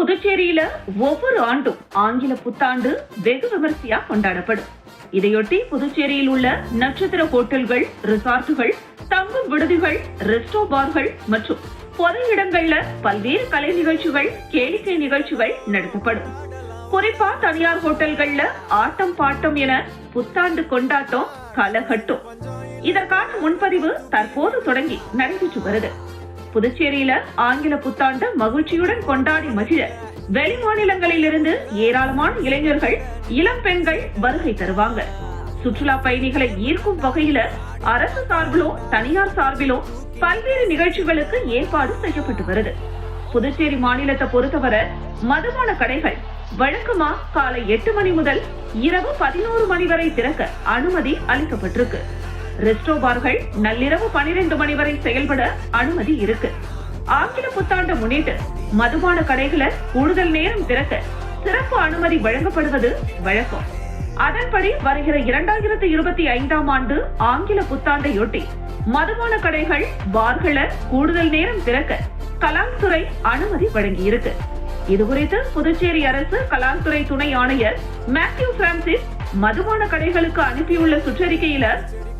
புதுச்சேரியில ஒவ்வொரு ஆண்டும் ஆங்கில புத்தாண்டு வெகு விமர்சையா கொண்டாடப்படும். இதையொட்டி புதுச்சேரியில் உள்ள நட்சத்திர ஹோட்டல்கள் ரிசார்ட்டுகள் தங்கும் விடுதிகள் ரெஸ்டோ பார்கள் மற்றும் பொது இடங்கள்ல பல்வேறு கலை நிகழ்ச்சிகள் கேளிக்கை நிகழ்ச்சிகள் நடத்தப்படும். குறிப்பா தனியார் ஹோட்டல்கள்ல ஆட்டம் பாட்டம் என புத்தாண்டு கொண்டாட்டம் கலகட்டும். இதற்கான முன்பதிவு தற்போது தொடங்கி நடைபெற்று வருது. புதுச்சேரியில ஆங்கில புத்தாண்டு மகிழ்ச்சியுடன் கொண்டாடி மகிழ. வெளி மாநிலங்களிலிருந்து ஏராளமான இளைஞர்கள் இளம் பெண்கள் வருகை தருவாங்க. சுற்றுலா பயணிகளை ஈர்க்கும் வகையில அரசு சார்பிலோ தனியார் சார்பிலோ பல்வேறு நிகழ்ச்சிகளுக்கு ஏற்பாடு செய்யப்பட்டு வருது. புதுச்சேரி மாநிலத்தை பொறுத்தவரை மதுபான கடைகள் வழக்கமா காலை எட்டு மணி முதல் இரவு பதினோரு மணி வரை திறக்க அனுமதி அளிக்கப்பட்டிருக்கு. ரெஸ்டோ பார்கள் நள்ளிரவு பனிரெண்டு மணி வரை செயல்பட அனுமதி இருக்கு. ஆங்கில புத்தாண்டை முன்னிட்டு மதுபான கடைகளை கூடுதல் நேரம் திறக்க சிறப்பு அனுமதி வழங்கப்படுவது வழக்கம். அதன்படி வருகிற இரண்டாயிரத்தி இருபத்தி ஐந்தாம் ஆண்டு ஆங்கில புத்தாண்டையொட்டி மதுபான கடைகள் பார்களை கூடுதல் நேரம் திறக்க கலாம்துறை அனுமதி வழங்கியிருக்கு. இதுகுறித்து புதுச்சேரி அரசு கலாம்துறை துணை ஆணையர் மேத்யூ பிரான்சிஸ் மதுபான கடைகளுக்கு அனுப்பியுள்ள சுற்றறிக்கையில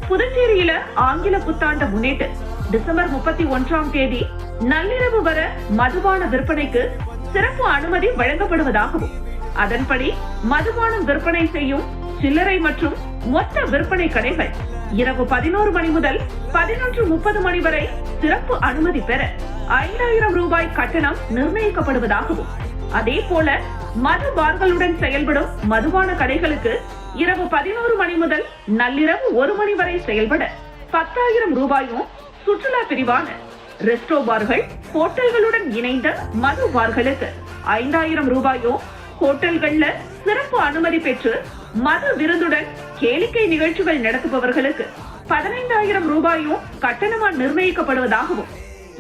புதுச்சேரியில ஆங்கில புத்தாண்ட முன்னிட்டு டிசம்பர் முப்பத்தி ஒன்றாம் தேதி நள்ளிரவு வர மதுபான விற்பனைக்கு சிறப்பு அனுமதி வழங்கப்படுவதாகவும் அதன்படி மதுபானம் விற்பனை செய்யும் சில்லறை மற்றும் மொத்த விற்பனை கடைகள் இரவு பதினோரு மணி முதல் பதினொன்று முப்பது மணி வரை சிறப்பு அனுமதி பெற ஐந்தாயிரம் ரூபாய் கட்டணம் நிர்ணயிக்கப்படுவதாகவும் அதே போல மது பார்களுடன் செயல்படும் மதுபான கடைகளுக்கு இரவு பதினோரு மணி முதல் நள்ளிரவு ஒரு மணி வரை செயல்பட பத்தாயிரம் ரூபாயும் சுற்றுலா பிரிவான ரெஸ்டோ பார்கள் ஹோட்டல்களுடன் இணைந்த மது பார்களுக்கு ஐந்தாயிரம் ரூபாயும் ஹோட்டல்கள்ல சிறப்பு அனுமதி பெற்று மது விருந்துடன் கேளிக்கை நிகழ்ச்சிகள் நடத்துபவர்களுக்கு பதினைந்தாயிரம் ரூபாயும் கட்டணமா நிர்ணயிக்கப்படுவதாகவும்.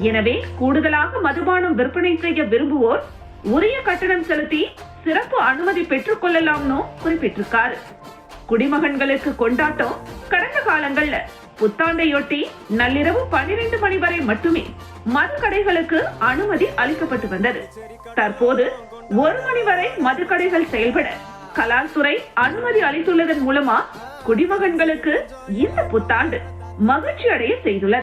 எனவே கூடுதலாக மதுபானம் விற்பனை செய்ய விரும்புவோர் உரிய கட்டணம் செலுத்தி சிறப்பு அனுமதி பெற்றுக் கொள்ளலாம்னு குறிப்பிட்டிருக்காரு. குடிமகன்களுக்கு கொண்டாட்டம் கடந்த காலங்கள்ல. புத்தாண்டையொட்டி நள்ளிரவு பன்னிரண்டு மணி வரை மட்டுமே மது கடைகளுக்கு அனுமதி அளிக்கப்பட்டு வந்தது. தற்போது ஒரு மணி வரை மது கடைகள் செயல்பட கலால்துறை அனுமதி அளித்துள்ளதன் மூலமா குடிமகன்களுக்கு இந்த புத்தாண்டு மகிழ்ச்சி அடைய செய்துள்ளது.